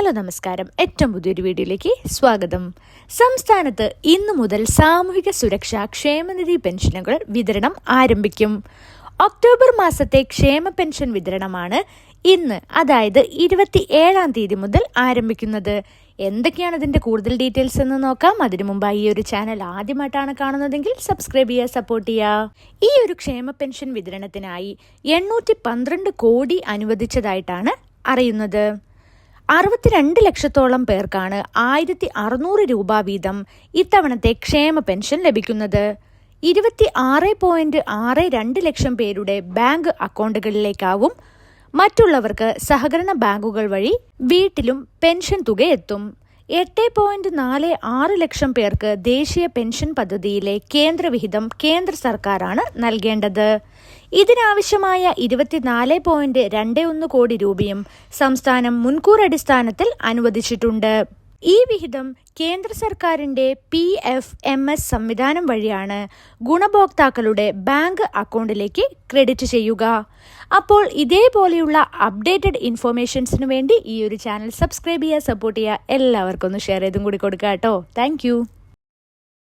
Hello നമസ്കാരം. ഏറ്റവും പുതിയൊരു വീഡിയോയിലേക്ക് സ്വാഗതം. സംസ്ഥാനത്ത് ഇന്നു മുതൽ സാമൂഹിക സുരക്ഷാ ക്ഷേമനിധി പെൻഷനുകൾ വിതരണം ആരംഭിക്കും. ഒക്ടോബർ മാസത്തെ ക്ഷേമ പെൻഷൻ വിതരണമാണ് ഇന്ന് അതായത് ഇരുപത്തി ഏഴാം തീയതി മുതൽ ആരംഭിക്കുന്നത്. എന്തൊക്കെയാണ് ഇതിന്റെ കൂടുതൽ ഡീറ്റെയിൽസ് എന്ന് നോക്കാം. അതിനു മുമ്പായി ഈ ഒരു ചാനൽ ആദ്യമായിട്ടാണ് കാണുന്നതെങ്കിൽ സബ്സ്ക്രൈബ് ചെയ്യുക സപ്പോർട്ട് ചെയ്യുക. ഈ ഒരു ക്ഷേമ പെൻഷൻ വിതരണത്തിനായി എണ്ണൂറ്റി കോടി അനുവദിച്ചതായിട്ടാണ് അറിയുന്നത്. അറുപത്തിരണ്ട് ലക്ഷത്തോളം പേർക്കാണ് ആയിരത്തി അറുന്നൂറ് രൂപ വീതം ഇത്തവണത്തെ ക്ഷേമ പെൻഷൻ ലഭിക്കുന്നത്. ഇരുപത്തി ആറ് പോയിന്റ് ആറ് രണ്ട് ലക്ഷം പേരുടെ ബാങ്ക് അക്കൗണ്ടുകളിലേക്കാവും. മറ്റുള്ളവർക്ക് സഹകരണ ബാങ്കുകൾ വഴി വീട്ടിലും പെൻഷൻ തുക എത്തും. എട്ട് പോയിന്റ് നാല് ആറ് ലക്ഷം പേർക്ക് ദേശീയ പെൻഷൻ പദ്ധതിയിലെ കേന്ദ്രവിഹിതം കേന്ദ്ര സർക്കാരാണ് നൽകേണ്ടത്. ഇതിനാവശ്യമായ ഇരുപത്തിനാല് പോയിന്റ് രണ്ട് ഒന്ന് കോടി രൂപയും സംസ്ഥാനം മുൻകൂർ അടിസ്ഥാനത്തിൽ അനുവദിച്ചിട്ടുണ്ട്. ഈ വിഹിതം കേന്ദ്ര സർക്കാരിന്റെ പി എഫ് എം എസ് സംവിധാനം വഴിയാണ് ഗുണഭോക്താക്കളുടെ ബാങ്ക് അക്കൗണ്ടിലേക്ക് ക്രെഡിറ്റ് ചെയ്യുക. അപ്പോൾ ഇതേപോലെയുള്ള അപ്ഡേറ്റഡ് ഇൻഫോർമേഷൻസിന് വേണ്ടി ഈ ഒരു ചാനൽ സബ്സ്ക്രൈബ് ചെയ്യുക സപ്പോർട്ട് ചെയ്യുക എല്ലാവർക്കും ഒന്ന് ഷെയർ ചെയ്തും കൂടി കൊടുക്കുക കേട്ടോ. താങ്ക്